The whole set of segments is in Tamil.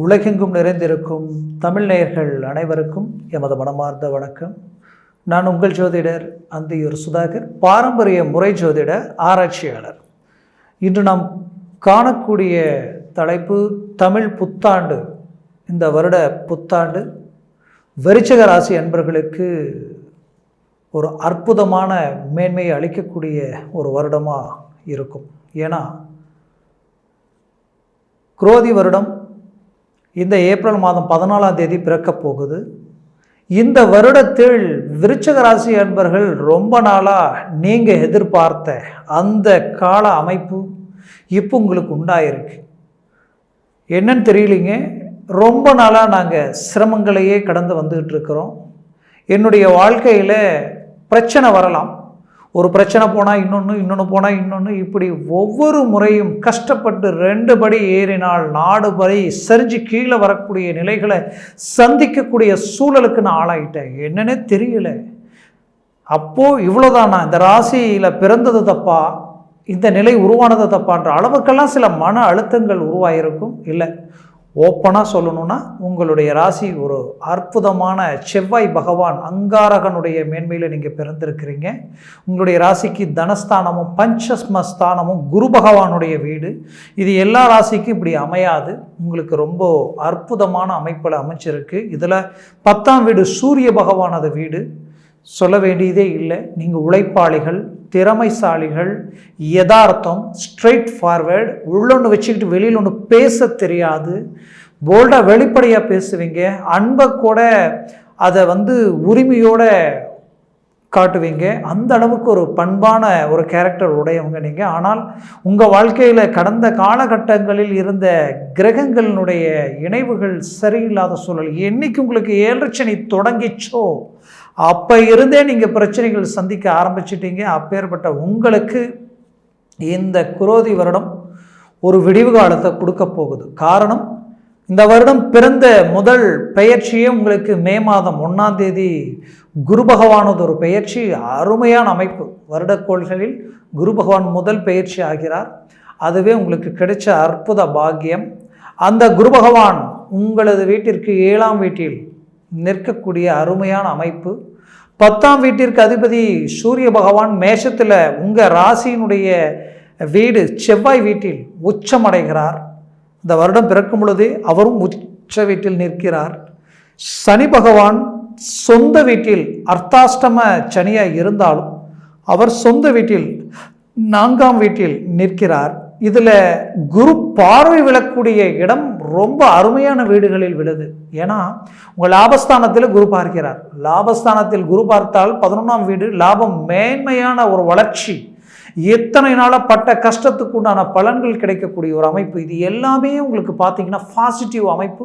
உலகெங்கும் நிறைந்திருக்கும் தமிழ் நேயர்கள் அனைவருக்கும் எமது மனமார்ந்த வணக்கம். நான் உங்கள் ஜோதிடர் அந்தியூர் சுதாகர் பாரம்பரிய முறை ஜோதிட ஆராய்ச்சியாளர். இன்று நாம் காணக்கூடிய தலைப்பு தமிழ் புத்தாண்டு இந்த வருட புத்தாண்டு. வெறிச்சக ராசி அன்பர்களுக்கு ஒரு அற்புதமான மேன்மையை அளிக்கக்கூடிய ஒரு வருடமாக இருக்கும். ஏன்னா குரோதி வருடம் இந்த ஏப்ரல் மாதம் பதினாலாம் தேதி பிறக்கப் போகுது. இந்த வருடத்தில் விருச்சக ராசி அன்பர்கள் ரொம்ப நாளாக நீங்கள் எதிர்பார்த்த அந்த கால அமைப்பு இப்போ உங்களுக்கு உண்டாயிருக்கு. என்னன்னு தெரியலிங்க. ரொம்ப நாளாக நாங்கள் சிரமங்களையே கடந்து வந்துக்கிட்டு இருக்கிறோம். என்னுடைய வாழ்க்கையில் பிரச்சனை வரலாம். ஒரு பிரச்சனை போனால் இன்னொன்று இன்னொன்று போனால் இன்னொன்று இப்படி ஒவ்வொரு முறையும் கஷ்டப்பட்டு ரெண்டு படி ஏறினால் நாடு படி சரிஞ்சு கீழே வரக்கூடிய நிலைகளை சந்திக்கக்கூடிய சூழலுக்கு நான் ஆளாயிட்டேன். என்னன்னே தெரியல. அப்போது இவ்வளோதானா இந்த ராசியில் பிறந்தது தப்பா இந்த நிலை உருவானது தப்பான்ற அளவுக்கெல்லாம் சில மன அழுத்தங்கள் உருவாயிருக்கும்? இல்லை. ஓப்பனாக சொல்லணும்னா உங்களுடைய ராசி ஒரு அற்புதமான செவ்வாய் பகவான் அங்காரகனுடைய மேன்மையில் நீங்கள் பிறந்திருக்கிறீங்க. உங்களுடைய ராசிக்கு தனஸ்தானமும் பஞ்சஸ்மஸ்தானமும் குரு பகவானுடைய வீடு. இது எல்லா ராசிக்கும் இப்படி அமையாது. உங்களுக்கு ரொம்ப அற்புதமான அமைப்பில் அமைச்சிருக்கு இதில் பத்தாம் வீடு சூரிய பகவானது வீடு. சொல்ல வேண்டியதே இல்லை. நீங்கள் உழைப்பாளிகள் திறமைசாலிகள் யதார்த்தம் ஸ்ட்ரெயிட் ஃபார்வேர்டு உள்ளொன்று வச்சுக்கிட்டு வெளியில் ஒன்று பேச தெரியாது போல்டாக வெளிப்படையாக பேசுவீங்க. அன்பை கூட அதை வந்து உரிமையோட காட்டுவீங்க. அந்த அளவுக்கு ஒரு பண்பான ஒரு கேரக்டர் உடையவங்க நீங்கள் ஆனால் உங்கள் வாழ்க்கையில் கடந்த காலகட்டங்களில் இருந்த கிரகங்களினுடைய இணைவுகள் சரியில்லாத சூழல் என்றைக்கு உங்களுக்கு ஏழரை தொடங்கிச்சோ அப்போ இருந்தே நீங்கள் பிரச்சனைகள் சந்திக்க ஆரம்பிச்சிட்டீங்க. அப்பேற்பட்ட உங்களுக்கு இந்த குரோதி வருடம் ஒரு விடிவு காலத்தை கொடுக்க போகுது. காரணம் இந்த வருடம் பிறந்த முதல் பெயர்ச்சியே உங்களுக்கு மே மாதம் ஒன்றாம் தேதி குரு பகவானது ஒரு பெயர்ச்சி அருமையான அமைப்பு. வருடக்கோள்களில் குரு பகவான் முதல் பெயர்ச்சி ஆகிறார். அதுவே உங்களுக்கு கிடைச்ச அற்புத பாக்கியம். அந்த குரு பகவான் உங்களது வீட்டிற்கு ஏழாம் வீட்டில் நிற்கக்கூடிய அருமையான அமைப்பு. பத்தாம் வீட்டிற்கு அதிபதி சூரிய பகவான் மேஷத்தில் உங்கள் ராசியினுடைய வீடு செவ்வாய் வீட்டில் உச்சமடைகிறார். இந்த வருடம் பிறக்கும் பொழுது அவரும் உச்ச வீட்டில் நிற்கிறார். சனி பகவான் சொந்த வீட்டில் அர்த்தாஷ்டம சனியாக இருந்தாலும் அவர் சொந்த வீட்டில் நான்காம் வீட்டில் நிற்கிறார். இதில் குரு பார்வை விழக்கூடிய இடம் ரொம்ப அருமையான வீடுகளில் விழுது. ஏன்னா உங்கள் லாபஸ்தானத்தில் குரு பார்க்கிறார். லாபஸ்தானத்தில் குரு பார்த்தால் பதினொன்றாம் வீடு லாபம் மேன்மையான ஒரு வளர்ச்சி. எத்தனை நாளாக பட்ட கஷ்டத்துக்கு உண்டான பலன்கள் கிடைக்கக்கூடிய ஒரு அமைப்பு. இது எல்லாமே உங்களுக்கு பார்த்தீங்கன்னா பாசிட்டிவ் அமைப்பு.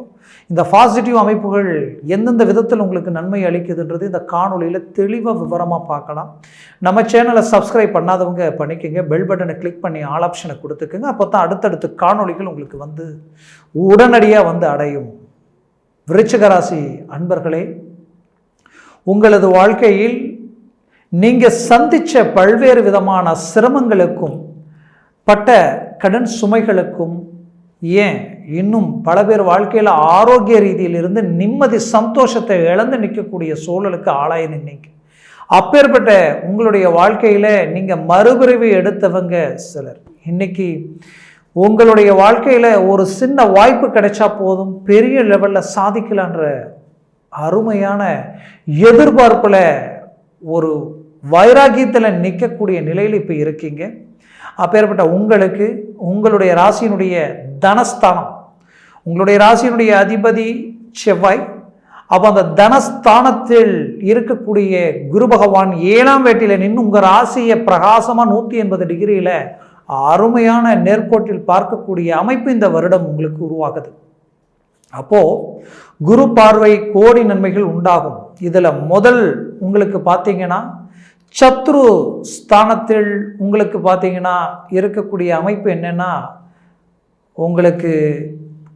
இந்த பாசிட்டிவ் அமைப்புகள் எந்தெந்த விதத்தில் உங்களுக்கு நன்மை அளிக்குதுன்றது இந்த காணொலியில் தெளிவாக விவரமாக பார்க்கலாம். நம்ம சேனலை சப்ஸ்கிரைப் பண்ணாதவங்க பண்ணிக்கோங்க. பெல் பட்டனை கிளிக் பண்ணி ஆல் ஆப்ஷனை கொடுத்துக்கோங்க. அப்போ தான் அடுத்தடுத்து காணொலிகள் உங்களுக்கு வந்து உடனடியாக வந்து அடையும். விருச்சிகராசி அன்பர்களே உங்களது வாழ்க்கையில் நீங்கள் சந்தித்த பல்வேறு விதமான சிரமங்களுக்கும் பட்ட கடன் சுமைகளுக்கும் ஏன் இன்னும் பல பேர் வாழ்க்கையில் ஆரோக்கிய ரீதியிலிருந்து நிம்மதி சந்தோஷத்தை இழந்து நிற்கக்கூடிய சூழலுக்கு ஆளாய் நின்னீங்க. அப்பேற்பட்ட உங்களுடைய வாழ்க்கையில் நீங்கள் மறுபிறவி எடுத்தவங்க சிலர். இன்னைக்கு உங்களுடைய வாழ்க்கையில் ஒரு சின்ன வாய்ப்பு கிடைச்சா போதும் பெரிய லெவலில் சாதிக்கலான்ற அருமையான எதிர்பார்ப்பில் ஒரு வைராகியத்தில் நிற்கக்கூடிய நிலையில் இப்போ இருக்கீங்க. அப்பேற்பட்ட உங்களுக்கு உங்களுடைய ராசியினுடைய தனஸ்தானம். உங்களுடைய ராசியினுடைய அதிபதி செவ்வாய் அப்போ அந்த தனஸ்தானத்தில் இருக்கக்கூடிய குரு பகவான் ஏழாம் வேட்டியில் நின்று உங்கள் ராசியை பிரகாசமாக நூற்றி எண்பது டிகிரியில் அருமையான நேர்கோட்டில் பார்க்கக்கூடிய அமைப்பு இந்த வருடம் உங்களுக்கு உருவாகுது. அப்போது குரு பார்வை கோடி நன்மைகள் உண்டாகும். இதில் முதல் உங்களுக்கு பார்த்தீங்கன்னா சத்ரு ஸ்தானத்தில் உங்களுக்கு பார்த்தீங்கன்னா இருக்கக்கூடிய அமைப்பு என்னென்னா உங்களுக்கு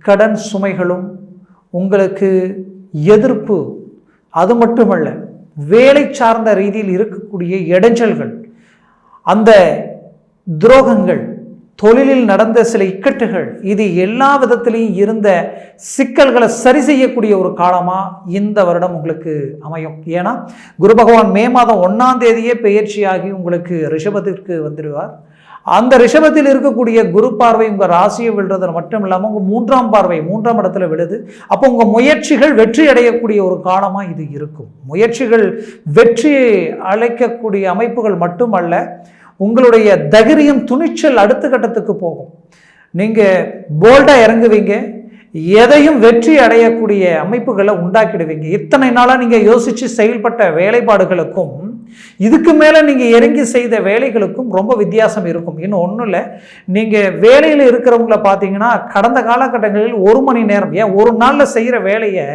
கடன் சுமைகளும் உங்களுக்கு எதிர்ப்பு அது மட்டுமல்ல வேலை சார்ந்த ரீதியில் இருக்கக்கூடிய இடைஞ்சல்கள் அந்த துரோகங்கள் தொழிலில் நடந்த சில இக்கட்டுகள் இது எல்லா விதத்திலையும் இருந்த சிக்கல்களை சரி செய்யக்கூடிய ஒரு காலமாக இந்த வருடம் உங்களுக்கு அமையும். ஏன்னா குரு பகவான் மே மாதம் ஒன்றாம் தேதியே பெயர்ச்சியாகி உங்களுக்கு ரிஷபத்திற்கு வந்துடுவார். அந்த ரிஷபத்தில் இருக்கக்கூடிய குரு பார்வை உங்கள் ராசியை விழுறது மட்டும் இல்லாமல் உங்கள் மூன்றாம் பார்வை மூன்றாம் இடத்துல விழுது. அப்போ உங்கள் முயற்சிகள் வெற்றி அடையக்கூடிய ஒரு காலமாக இது இருக்கும். முயற்சிகள் வெற்றி அழைக்கக்கூடிய அமைப்புகள் மட்டுமல்ல உங்களுடைய தைரியம் துணிச்சல் அடுத்த கட்டத்துக்கு போகும். நீங்கள் போல்டாக இறங்குவீங்க. எதையும் வெற்றி அடையக்கூடிய அமைப்புகளை உண்டாக்கிடுவீங்க. இத்தனை நாளாக நீங்கள் யோசித்து செயல்பட்ட வேலைப்பாடுகளுக்கும் இதுக்கு மேலே நீங்கள் இறங்கி செய்த வேலைகளுக்கும் ரொம்ப வித்தியாசம் இருக்கும். இன்னும் ஒன்றும் இல்லை. நீங்கள் வேலையில் இருக்கிறவங்கள பார்த்தீங்கன்னா கடந்த காலகட்டங்களில் ஒரு மணி நேரம் ஏன் ஒரு நாளில் செய்கிற வேலையை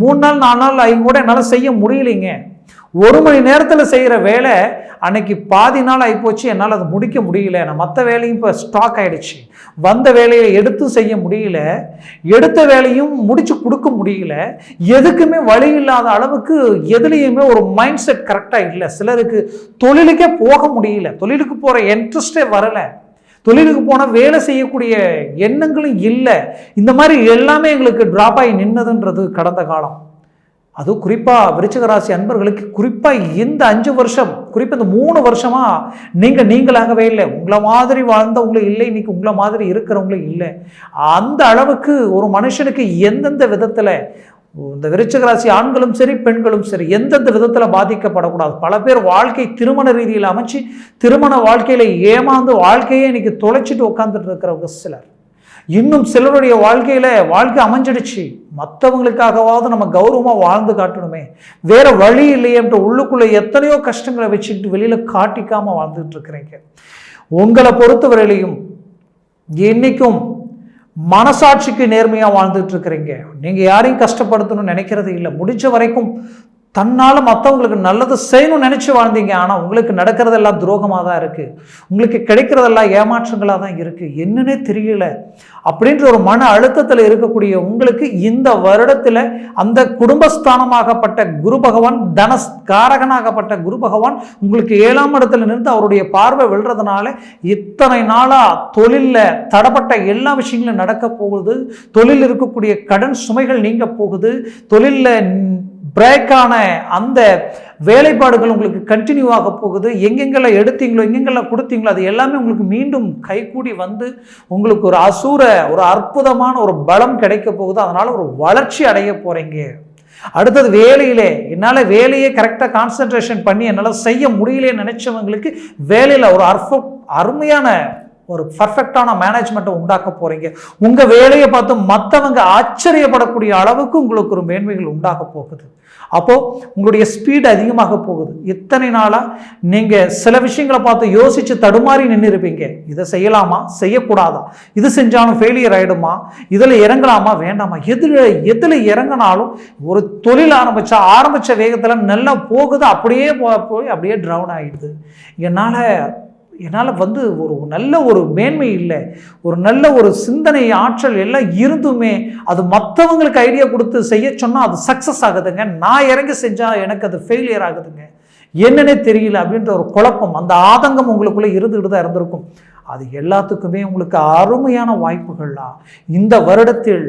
மூணு நாள் நாலு நாள் அவங்க கூட என்னால் செய்ய முடியலைங்க. ஒரு மணி நேரத்தில் செய்கிற வேலை அன்னைக்கு பாதி நாள் ஆகிப்போச்சு என்னால் அதை முடிக்க முடியல. நான் மற்ற வேலையும் இப்போ ஸ்டாக் ஆகிடுச்சு வந்த வேலையை எடுத்து செய்ய முடியல. எடுத்த வேலையும் முடித்து கொடுக்க முடியல. எதுக்குமே வழி இல்லாத அளவுக்கு எதுலேயுமே ஒரு மைண்ட் செட் கரெக்டாக இல்லை. சிலருக்கு தொழிலுக்கே போக முடியல. தொழிலுக்கு போகிற இன்ட்ரெஸ்டே வரலை. தொழிலுக்கு போனால் வேலை செய்யக்கூடிய எண்ணங்களும் இல்லை. இந்த மாதிரி எல்லாமே எங்களுக்கு ட்ராப் ஆகி நின்னதுன்றது கடந்த காலம். அதுவும் குறிப்பாக விருச்சிக ராசி அன்பர்களுக்கு குறிப்பாக இந்த அஞ்சு வருஷம் குறிப்பாக இந்த மூணு வருஷமாக நீங்கள் நீங்களாகவே இல்லை. உங்களை மாதிரி வாழ்ந்தவங்களும் இல்லை இன்றைக்கி உங்களை மாதிரி இருக்கிறவங்களும் இல்லை. அந்த அளவுக்கு ஒரு மனுஷனுக்கு எந்தெந்த விதத்தில் இந்த விருச்சிக ராசி ஆண்களும் சரி பெண்களும் சரி எந்தெந்த விதத்தில் பாதிக்கப்படக்கூடாது. பல பேர் வாழ்க்கை திருமண ரீதியில் அமைச்சு திருமண வாழ்க்கையில் ஏமாந்து வாழ்க்கையே இன்றைக்கி தொலைச்சிட்டு உட்காந்துட்டு இருக்கிறவங்க சிலர். இன்னும் சிலருடைய வாழ்க்கையில் வாழ்க்கை அமைஞ்சிடுச்சு. மற்றவங்களுக்காகவாவது நம்ம கௌரவமாக வாழ்ந்து காட்டணுமே. வேற வழி இல்லையன்ற உள்ளுக்குள்ளே எத்தனையோ கஷ்டங்களை வச்சுக்கிட்டு வெளியில் காட்டிக்காமல் வாழ்ந்துட்டு இருக்கிறீங்க உங்களை பொறுத்தவரையிலையும் இன்னைக்கும் மனசாட்சிக்கு நேர்மையாக வாழ்ந்துட்டு இருக்கிறீங்க நீங்கள் யாரையும் கஷ்டப்படுத்தணும்னு நினைக்கிறது இல்லை. முடிஞ்ச வரைக்கும் தன்னால் மற்றவங்களுக்கு நல்லது செய்யணும்னு நினச்சி வாழ்ந்தீங்க ஆனால் உங்களுக்கு நடக்கிறதெல்லாம் துரோகமாக தான் இருக்குது உங்களுக்கு கிடைக்கிறதெல்லாம் ஏமாற்றங்களாக தான் இருக்குது என்னன்னே தெரியல. அப்படின்ற ஒரு மன அழுத்தத்தில் இருக்கக்கூடிய உங்களுக்கு இந்த வருடத்தில் அந்த குடும்பஸ்தானமாகப்பட்ட குரு பகவான் தனஸ்காரகனாகப்பட்ட குரு பகவான் உங்களுக்கு ஏழாம் இடத்துல நின்று அவருடைய பார்வை விழுறதுனால இத்தனை நாளாக தொழிலில் தடப்பட்ட எல்லா விஷயங்களும் நடக்க போகுது. தொழில் இருக்கக்கூடிய கடன் சுமைகள் நீங்க போகுது. தொழிலில் பிரேக்கான அந்த வேலைப்பாடுகள் உங்களுக்கு கண்டினியூ ஆக போகுது. எங்கெங்கெல்லாம் எடுத்தீங்களோ எங்கெங்கெல்லாம் கொடுத்தீங்களோ அது எல்லாமே உங்களுக்கு மீண்டும் கைகூடி வந்து உங்களுக்கு ஒரு அசூர ஒரு அற்புதமான ஒரு பலம் கிடைக்க போகுது. அதனால் ஒரு வளர்ச்சி அடைய போகிறீங்க அடுத்தது வேலையிலே என்னால் வேலையை கரெக்டாக கான்சன்ட்ரேஷன் பண்ணி என்னால் செய்ய முடியலன்னு நினச்சவங்களுக்கு வேலையில் ஒரு அற்ப அருமையான ஒரு பர்ஃபெக்டான மேனேஜ்மெண்ட்டை உண்டாக்க போகிறீங்க உங்கள் வேலையை பார்த்து மற்றவங்க ஆச்சரியப்படக்கூடிய அளவுக்கு உங்களுக்கு ஒரு மேன்மைகள் உண்டாக போகுது. அப்போது உங்களுடைய ஸ்பீடு அதிகமாக போகுது. இத்தனை நாளாக நீங்கள் சில விஷயங்களை பார்த்து யோசித்து தடுமாறி நின்று இருப்பீங்க இதை செய்யலாமா? செய்யக்கூடாதா? இது செஞ்சாலும் ஃபெயிலியர் ஆகிடுமா இதில் இறங்கலாமா? வேண்டாமா? எதில் எதில் இறங்கினாலும் ஒரு தொழில் ஆரம்பித்தா ஆரம்பித்த வேகத்தில் நல்லா போகுது அப்படியே போய் அப்படியே ட்ரவுன் ஆகிடுது என்னால் என்னால் வந்து ஒரு நல்ல ஒரு மேன்மை இல்லை ஒரு நல்ல ஒரு சிந்தனை ஆற்றல் எல்லாம் இருந்துமே அது மற்றவங்களுக்கு ஐடியா கொடுத்து செய்ய சொன்னால் அது சக்ஸஸ் ஆகுதுங்க. நான் இறங்கி செஞ்சால் எனக்கு அது ஃபெயிலியர் ஆகுதுங்க. என்னன்னே தெரியல அப்படின்ற ஒரு குழப்பம் அந்த ஆதங்கம் உங்களுக்குள்ளே இருந்துகிட்டு தான் இருந்திருக்கும். அது எல்லாத்துக்குமே உங்களுக்கு அருமையான வாய்ப்புகள்லாம். இந்த வருடத்தில்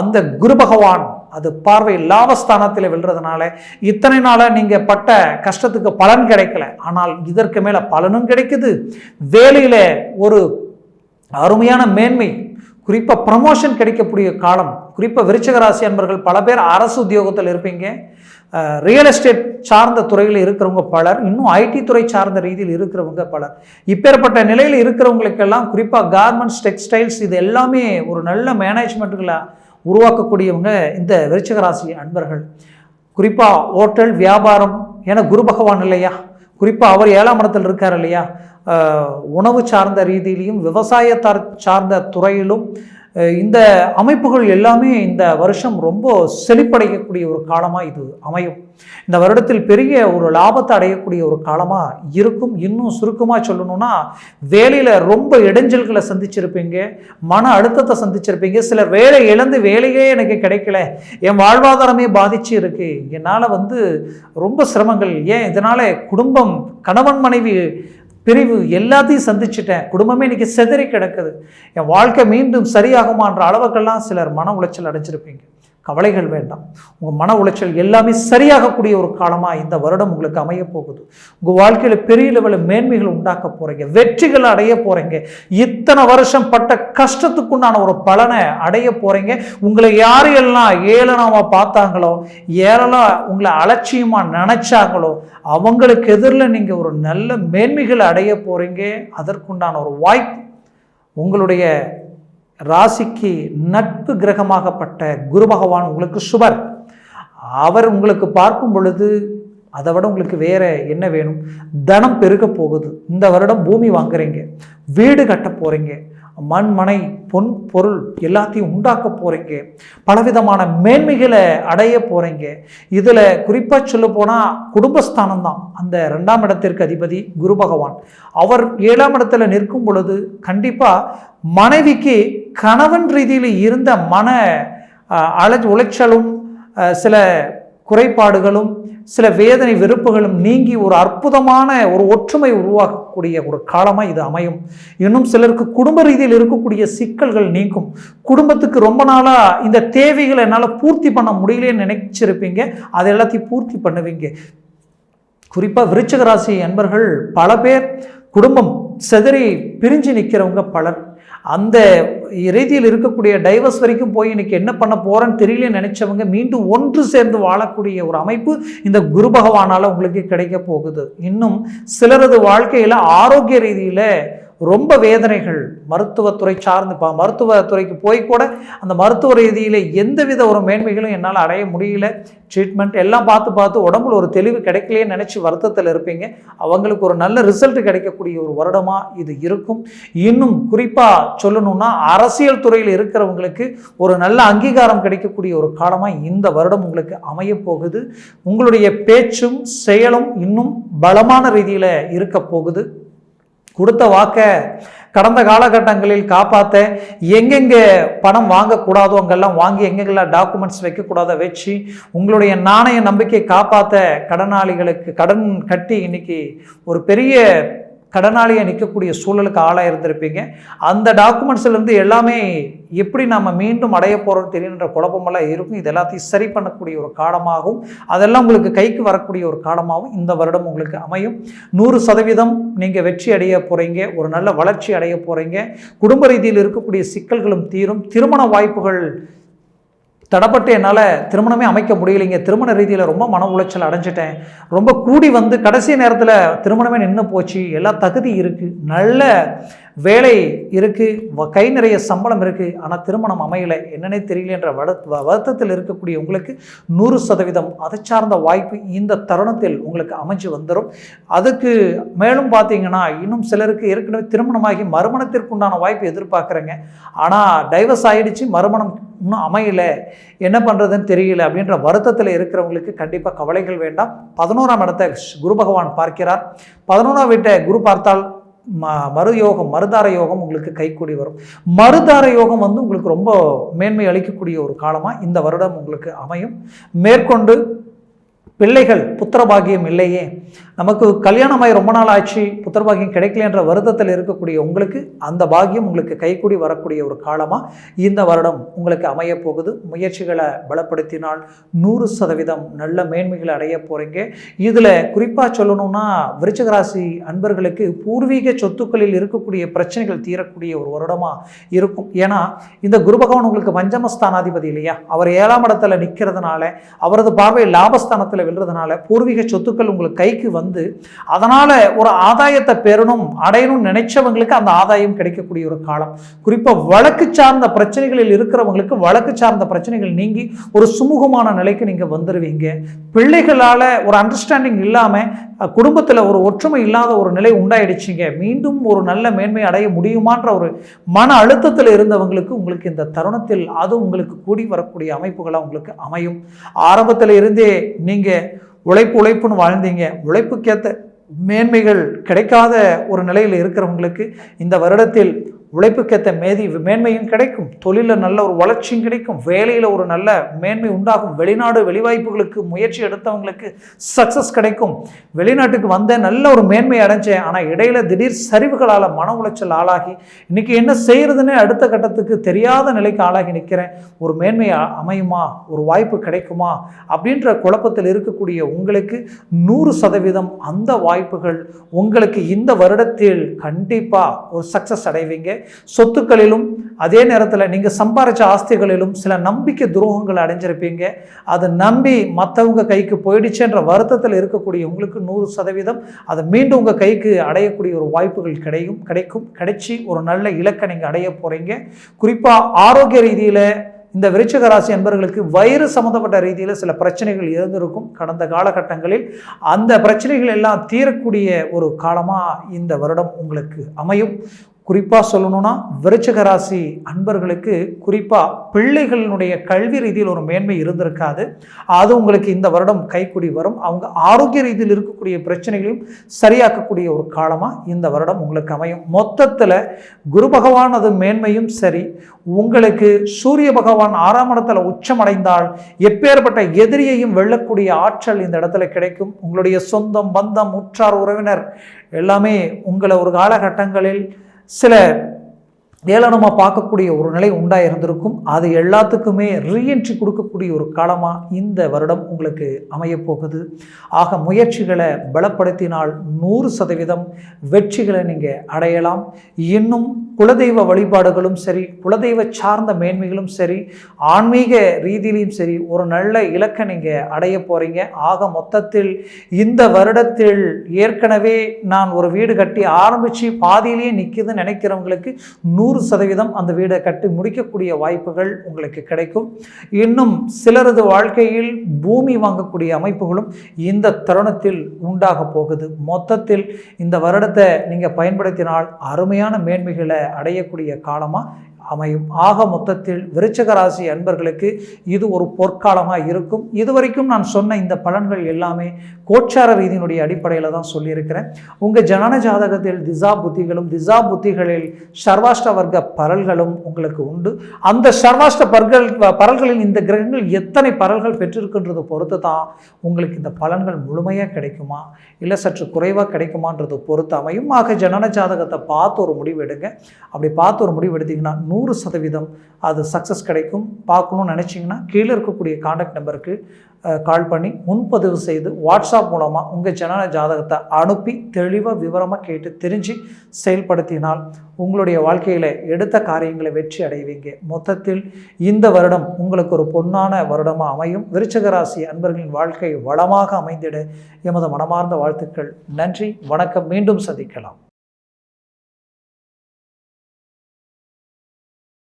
அந்த குரு பகவான் அது பார்வை லாபஸ்தானத்தில் விழுறதுனால இத்தனை நாளாக நீங்கள் பட்ட கஷ்டத்துக்கு பலன் கிடைக்கல. ஆனால் இதற்கு மேலே பலனும் கிடைக்குது. வேலையில் ஒரு அருமையான மேன்மை குறிப்பாக ப்ரமோஷன் கிடைக்கக்கூடிய காலம் குறிப்பாக விருச்சக ராசி அன்பர்கள் பல பேர் அரசு உத்தியோகத்தில் இருப்பீங்க. ரியல் எஸ்டேட் சார்ந்த துறையில் இருக்கிறவங்க பலர் இன்னும் ஐடி துறை சார்ந்த ரீதியில் இருக்கிறவங்க பலர். இப்பேற்பட்ட நிலையில் இருக்கிறவங்களுக்கெல்லாம் குறிப்பாக கார்மெண்ட்ஸ் டெக்ஸ்டைல்ஸ் இது எல்லாமே ஒரு நல்ல மேனேஜ்மெண்ட்டுகளை உருவாக்கக்கூடியவங்க இந்த விருச்சகராசி அன்பர்கள். குறிப்பாக ஹோட்டல் வியாபாரம் ஏன்னா குரு பகவான் இல்லையா? குறிப்பாக அவர் ஏழாம் இடத்தில் இருக்கார் இல்லையா? உணவு சார்ந்த ரீதியிலையும் விவசாயத்தார் சார்ந்த துறையிலும் இந்த அமைப்புகள் எல்லாமே இந்த வருஷம் ரொம்ப செழிப்படையக்கூடிய ஒரு காலமாக இது அமையும். இந்த வருடத்தில் பெரிய ஒரு லாபத்தை அடையக்கூடிய ஒரு காலமாக இருக்கும். இன்னும் சுருக்கமாக சொல்லணும்னா வேலையில் ரொம்ப இடைஞ்சல்களை சந்திச்சிருப்பீங்க மன அழுத்தத்தை சந்திச்சிருப்பீங்க. சிலர் வேலை இழந்து வேலையே எனக்கு கிடைக்கல என் வாழ்வாதாரமே பாதிச்சு இருக்கு. என்னால் வந்து ரொம்ப சிரமங்கள். ஏன்? இதனால் குடும்பம் கணவன் மனைவி பிரிவு எல்லாத்தையும் சந்திச்சிட்டேன். குடும்பமே இன்றைக்கி செதறி கிடக்குது. என் வாழ்க்கை மீண்டும் சரியாகுமான்ற அளவுக்கெல்லாம் சிலர் மன உளைச்சல் அடைஞ்சிருப்பீங்க. கவலைகள் வேண்டாம். உங்கள் மன உளைச்சல் எல்லாமே சரியாகக்கூடிய ஒரு காலமாக இந்த வருடம் உங்களுக்கு அமைய போகுது. உங்கள் வாழ்க்கையில் பெரிய லெவலில் மேன்மைகள் உண்டாக்க போகிறீங்க வெற்றிகளை அடைய போகிறீங்க இத்தனை வருஷம் பட்ட கஷ்டத்துக்குண்டான ஒரு பலனை அடைய போகிறீங்க உங்களை யாரையெல்லாம் ஏளனமாக பார்த்தாங்களோ ஏழலாம் உங்களை அலட்சியமாக நினச்சாங்களோ அவங்களுக்கு எதிரில் நீங்கள் ஒரு நல்ல மேன்மைகளை அடைய போகிறீங்க அதற்குண்டான ஒரு வாய்ப்பு உங்களுடைய ராசிக்கு நட்பு கிரகமாகப்பட்ட குரு பகவான் உங்களுக்கு சுபர். அவர் உங்களுக்கு பார்க்கும் பொழுது அதை விட உங்களுக்கு வேற என்ன வேணும்? தனம் பெருக போகுது. இந்த வருடம் பூமி வாங்குறீங்க. வீடு கட்ட போகிறீங்க மண் மனை பொன் பொருள் எல்லாத்தையும் உண்டாக்க போகிறீங்க பலவிதமான மேன்மைகளை அடைய போகிறீங்க இதில் குறிப்பாக சொல்ல போனால் குடும்பஸ்தானம் தான். அந்த ரெண்டாம் இடத்திற்கு அதிபதி குரு பகவான். அவர் ஏழாம் இடத்துல நிற்கும் பொழுது கண்டிப்பாக மனைவிக்கு கணவன் ரீதியில் இருந்த மன அழ உளைச்சலும் சில குறைபாடுகளும் சில வேதனை வெறுப்புகளும் நீங்கி ஒரு அற்புதமான ஒரு ஒற்றுமை உருவாக்கக்கூடிய ஒரு காலமாக இது அமையும். இன்னும் சிலருக்கு குடும்ப ரீதியில் இருக்கக்கூடிய சிக்கல்கள் நீங்கும். குடும்பத்துக்கு ரொம்ப நாளாக இந்த தேவைகளை என்னால் பூர்த்தி பண்ண முடியலன்னு நினைச்சிருப்பீங்க. அதை எல்லாத்தையும் பூர்த்தி பண்ணுவீங்க. குறிப்பாக விருச்சக ராசி என்பர்கள் பல பேர் குடும்பம் செதறி பிரிஞ்சு நிற்கிறவங்க பலர். அந்த ரீதியில் இருக்கக்கூடிய டைவர்ஸ் வரைக்கும் போய் இன்னைக்கு என்ன பண்ண போகிறேன்னு தெரியலன்னு நினச்சவங்க மீண்டும் ஒன்று சேர்ந்து வாழக்கூடிய ஒரு அமைப்பு இந்த குரு பகவானால் உங்களுக்கு கிடைக்க போகுது. இன்னும் சிலரது வாழ்க்கையில் ஆரோக்கிய ரீதியில் ரொம்ப வேதனைகள் மருத்துவத்துறை சார்ந்து இப்போ மருத்துவத்துறைக்கு போய் கூட அந்த மருத்துவ ரீதியில் எந்தவித ஒரு மேன்மைகளும் என்னால் அடைய முடியல. ட்ரீட்மெண்ட் எல்லாம் பார்த்து பார்த்து உடம்புல ஒரு தெளிவு கிடைக்கலையே நினச்சி வருத்தத்தில் இருப்பீங்க. அவங்களுக்கு ஒரு நல்ல ரிசல்ட் கிடைக்கக்கூடிய ஒரு வருடமாக இது இருக்கும். இன்னும் குறிப்பாக சொல்லணும்னா அரசியல் துறையில் இருக்கிறவங்களுக்கு ஒரு நல்ல அங்கீகாரம் கிடைக்கக்கூடிய ஒரு காலமாக இந்த வருடம் உங்களுக்கு அமைய போகுது. உங்களுடைய பேச்சும் செயலும் இன்னும் பலமான ரீதியில் இருக்க போகுது. கொடுத்த வாக்க கடந்த காலகட்டங்களில் காப்பாற்ற எங்கெங்கே பணம் வாங்கக்கூடாதோ அங்கெல்லாம் வாங்கி எங்கெங்கெல்லாம் டாக்குமெண்ட்ஸ் வைக்கக்கூடாத வச்சு உங்களுடைய நாணய நம்பிக்கை காப்பாற்ற கடனாளிகளுக்கு கடன் கட்டி இன்னைக்கு ஒரு பெரிய கடனாளியை நிற்கக்கூடிய சூழலுக்கு ஆளாக இருந்திருப்பீங்க. அந்த டாக்குமெண்ட்ஸ்லேருந்து எல்லாமே எப்படி நம்ம மீண்டும் அடைய போகிறோம் தெரியுன்ற குழப்பமெல்லாம் இருக்கும். இது எல்லாத்தையும் சரி பண்ணக்கூடிய ஒரு காலமாகவும் அதெல்லாம் உங்களுக்கு கைக்கு வரக்கூடிய ஒரு காலமாகவும் இந்த வருடம் உங்களுக்கு அமையும். நூறு சதவீதம் நீங்கள் வெற்றி அடைய போகிறீங்க ஒரு நல்ல வளர்ச்சி அடைய போகிறீங்க குடும்ப ரீதியில் இருக்கக்கூடிய சிக்கல்களும் தீரும். திருமண வாய்ப்புகள் தடப்பட்டு என்னால் திருமணமே அமைக்க முடியலைங்க. திருமண ரீதியில் ரொம்ப மன உளைச்சல் அடைஞ்சிட்டேன். ரொம்ப கூடி வந்து கடைசி நேரத்தில் திருமணமே நின்று போச்சு. எல்லா தகுதி இருக்குது நல்ல வேலை இருக்குது கை நிறைய சம்பளம் இருக்குது ஆனால் திருமணம் அமையலை. என்னன்னே தெரியலன்ற வட வ- வருத்தத்தில் இருக்கக்கூடிய உங்களுக்கு நூறு சதவீதம் அதை சார்ந்த வாய்ப்பு இந்த தருணத்தில் உங்களுக்கு அமைஞ்சு வந்துடும் அதுக்கு மேலும் பார்த்தீங்கன்னா இன்னும் சிலருக்கு ஏற்கனவே திருமணமாகி மறுமணத்திற்குண்டான வாய்ப்பு எதிர்பார்க்குறேங்க. ஆனால் டைவர்ஸ் ஆகிடுச்சு மறுமணம் இன்னும் அமையலை. என்ன பண்ணுறதுன்னு தெரியல அப்படின்ற வருத்தத்தில் இருக்கிறவங்களுக்கு கண்டிப்பாக கவலைகள் வேண்டாம். பதினோராம் இடத்தை குரு பகவான் பார்க்கிறார். பதினோராம் வீட்டை குரு பார்த்தால் ம மறு யோகம் மருதார யோகம் உங்களுக்கு கைக்கூடி வரும். மருதார யோகம் வந்து உங்களுக்கு ரொம்ப மேன்மை அளிக்கக்கூடிய ஒரு காலமாக இந்த வருடம் உங்களுக்கு அமையும். மேற்கொண்டு பிள்ளைகள் புத்திரபாகியம் இல்லையே? நமக்கு கல்யாணமாகி ரொம்ப நாள் ஆச்சு புத்திரபாகியம் கிடைக்கலன்ற வருத்தத்தில் இருக்கக்கூடிய உங்களுக்கு அந்த பாகியம் உங்களுக்கு கைக்கூடி வரக்கூடிய ஒரு காலமாக இந்த வருடம் உங்களுக்கு அமைய போகுது. முயற்சிகளை பலப்படுத்தினால் நூறு சதவீதம் நல்ல மேன்மைகளை அடைய போகிறீங்க இதில் குறிப்பாக சொல்லணும்னா விருச்சகராசி அன்பர்களுக்கு பூர்வீக சொத்துக்களில் இருக்கக்கூடிய பிரச்சனைகள் தீரக்கூடிய ஒரு வருடமாக இருக்கும். ஏன்னா இந்த குரு பகவான் உங்களுக்கு பஞ்சமஸ்தானாதிபதி இல்லையா? அவர் ஏழாம் இடத்துல நிற்கிறதுனால அவரது பார்வை லாபஸ்தானத்தில் விழுறதுனால பூர்வீக சொத்துக்கள் உங்களுக்கு கைக்கு வந்து அதனால் ஒரு ஆதாயத்தை பெறணும் அடையணும்னு நினைச்சவங்களுக்கு அந்த ஆதாயம் கிடைக்கக்கூடிய ஒரு காலம். குறிப்பாக வழக்கு சார்ந்த பிரச்சனைகளில் இருக்கிறவங்களுக்கு வழக்கு சார்ந்த பிரச்சனைகள் நீங்கி ஒரு சுமூகமான நிலைக்கு நீங்கள் வந்துடுவீங்க பிள்ளைகளால் ஒரு அண்டர்ஸ்டாண்டிங் இல்லாமல் குடும்பத்தில் ஒரு ஒற்றுமை இல்லாத ஒரு நிலை உண்டாயிடுச்சிங்க. மீண்டும் ஒரு நல்ல மேன்மை அடைய முடியுமான்ற ஒரு மன அழுத்தத்தில் இருந்தவங்களுக்கு உங்களுக்கு இந்த தருணத்தில் அது உங்களுக்கு கூடி வரக்கூடிய அமைப்புகளாக உங்களுக்கு அமையும். ஆரம்பத்தில் இருந்தே நீங்கள் உழைப்பு உழைப்புன்னு வாழ்ந்தீங்க. உழைப்புக்கேற்ற மேன்மைகள் கிடைக்காத ஒரு நிலையில் இருக்கிறவங்களுக்கு இந்த வருடத்தில் உழைப்புக்கேற்ற மேதி மேன்மையும் கிடைக்கும். தொழிலில் நல்ல ஒரு வளர்ச்சியும் கிடைக்கும். வேலையில் ஒரு நல்ல மேன்மை உண்டாகும். வெளிநாடு வெளிவாய்ப்புகளுக்கு முயற்சி எடுத்தவங்களுக்கு சக்ஸஸ் கிடைக்கும். வெளிநாட்டுக்கு வந்தேன் நல்ல ஒரு மேன்மை அடைஞ்சேன் ஆனால் இடையில திடீர் சரிவுகளால் மன உளைச்சல் ஆளாகி இன்னைக்கு என்ன செய்யறதுன்னே அடுத்த கட்டத்துக்கு தெரியாத நிலைக்கு ஆளாகி நிற்கிறேன் ஒரு மேன்மை அமையுமா? ஒரு வாய்ப்பு கிடைக்குமா? அப்படின்ற குழப்பத்தில் இருக்கக்கூடிய உங்களுக்கு நூறு சதவீதம் அந்த வாய்ப்புகள். உங்களுக்கு இந்த வருடத்தில் கண்டிப்பாக ஒரு சக்ஸஸ் அடைவீங்க. சொத்துக்களிலும் அதே நேரத்தில் நீங்கள் சம்பாரித்த ஆஸ்திகளிலும் சில நம்பிக்கை துரோகங்களை அடைஞ்சிருப்பீங்க. அதை நம்பி மற்றவங்க கைக்கு போயிடுச்சுன்ற வருத்தத்தில் இருக்கக்கூடிய உங்களுக்கு நூறு சதவீதம் அதை மீண்டும் உங்கள் கைக்கு அடையக்கூடிய ஒரு வாய்ப்புகள் கிடைக்கும் கிடைக்கும். கிடைச்சி ஒரு நல்ல இலக்கை நீங்கள் அடைய போகிறீங்க குறிப்பாக ஆரோக்கிய ரீதியில் இந்த விருச்சக ராசி என்பர்களுக்கு வயிறு சம்மந்தப்பட்ட ரீதியில் சில பிரச்சனைகள் இருந்திருக்கும் கடந்த காலகட்டங்களில். அந்த பிரச்சனைகள் எல்லாம் தீரக்கூடிய ஒரு காலமாக இந்த வருடம் உங்களுக்கு அமையும். குறிப்பாக சொல்லணும்னா விருச்சகராசி அன்பர்களுக்கு குறிப்பாக பிள்ளைகளினுடைய கல்வி ரீதியில் ஒரு மேன்மை இருந்திருக்காது. அது உங்களுக்கு இந்த வருடம் கைக்குடி வரும். அவங்க ஆரோக்கிய ரீதியில் இருக்கக்கூடிய பிரச்சனைகளையும் சரியாக்கக்கூடிய ஒரு காலமாக இந்த வருடம் உங்களுக்கு அமையும். மொத்தத்தில் குரு பகவானது மேன்மையும் சரி. உங்களுக்கு சூரிய பகவான் ஆறாம் இடத்துல உச்சமடைந்தால் எப்பேற்பட்ட எதிரியையும் வெல்லக்கூடிய ஆற்றல் இந்த இடத்துல கிடைக்கும். உங்களுடைய சொந்தம் பந்தம் உற்றார் உறவினர் எல்லாமே உங்களை ஒரு காலகட்டங்களில் சில ஏளனமாக பார்க்கக்கூடிய ஒரு நிலை உண்டாக இருந்திருக்கும் அது எல்லாத்துக்குமே ரீஎன்ட்ரி கொடுக்கக்கூடிய ஒரு காலமாக இந்த வருடம் உங்களுக்கு அமையப்போகுது. ஆக முயற்சிகளை பலப்படுத்தினால் நூறு சதவீதம் வெற்றிகளை நீங்கள் அடையலாம். இன்னும் குலதெய்வ வழிபாடுகளும் சரி குலதெய்வ சார்ந்த மேன்மைகளும் சரி ஆன்மீக ரீதியிலையும் சரி ஒரு நல்ல இலக்கை நீங்கள் அடைய போகிறீங்க ஆக மொத்தத்தில் இந்த வருடத்தில் ஏற்கனவே நான் ஒரு வீடு கட்டி ஆரம்பித்து பாதியிலேயே நிற்கிதுன்னு நினைக்கிறவங்களுக்கு நூறு சதவீதம் அந்த வீடை கட்டி முடிக்கக்கூடிய வாய்ப்புகள் உங்களுக்கு கிடைக்கும். இன்னும் சிலரது வாழ்க்கையில் பூமி வாங்கக்கூடிய அமைப்புகளும் இந்த தருணத்தில் உண்டாக போகுது. மொத்தத்தில் இந்த வருடத்தை நீங்கள் பயன்படுத்தினால் அருமையான மேன்மைகளை அடையக்கூடிய காலமாக அமையும். ஆக மொத்தத்தில் விருச்சக ராசி அன்பர்களுக்கு இது ஒரு பொற்காலமாக இருக்கும். இதுவரைக்கும் நான் சொன்ன இந்த பலன்கள் எல்லாமே கோச்சார ரீதியினுடைய அடிப்படையில் தான் சொல்லியிருக்கிறேன். உங்கள் ஜனன ஜாதகத்தில் திசா புத்திகளும் திசா புத்திகளில் சர்வாஷ்ட வர்க்க பரல்களும் உங்களுக்கு உண்டு. அந்த சர்வாஷ்ட பர்கள் பரல்களில் இந்த கிரகங்கள் எத்தனை பரல்கள் பெற்றிருக்கின்றது பொறுத்து தான் உங்களுக்கு இந்த பலன்கள் முழுமையாக கிடைக்குமா? இல்லை சற்று குறைவாக கிடைக்குமான்றது பொறுத்து அமையும். ஆக ஜனன ஜாதகத்தை பார்த்து ஒரு முடிவு எடுங்க. அப்படி பார்த்து ஒரு முடிவு எடுத்தீங்கன்னா நூறு சதவீதம் அது சக்ஸஸ் கிடைக்கும். பார்க்கணும்னு நினச்சிங்கன்னா கீழே இருக்கக்கூடிய காண்டாக்ட் நம்பருக்கு கால் பண்ணி முன்பதிவு செய்து வாட்ஸ்அப் மூலமாக உங்கள் ஜனன ஜாதகத்தை அனுப்பி தெளிவாக விவரமாக கேட்டு தெரிஞ்சு செயல்படுத்தினால் உங்களுடைய வாழ்க்கையில் எடுத்த காரியங்களை வெற்றி அடைவீங்க. மொத்தத்தில் இந்த வருடம் உங்களுக்கு ஒரு பொன்னான வருடமாக அமையும். விருச்சகராசி அன்பர்களின் வாழ்க்கை வளமாக அமைந்திட எமது மனமார்ந்த வாழ்த்துக்கள். நன்றி. வணக்கம். மீண்டும் சந்திக்கலாம்.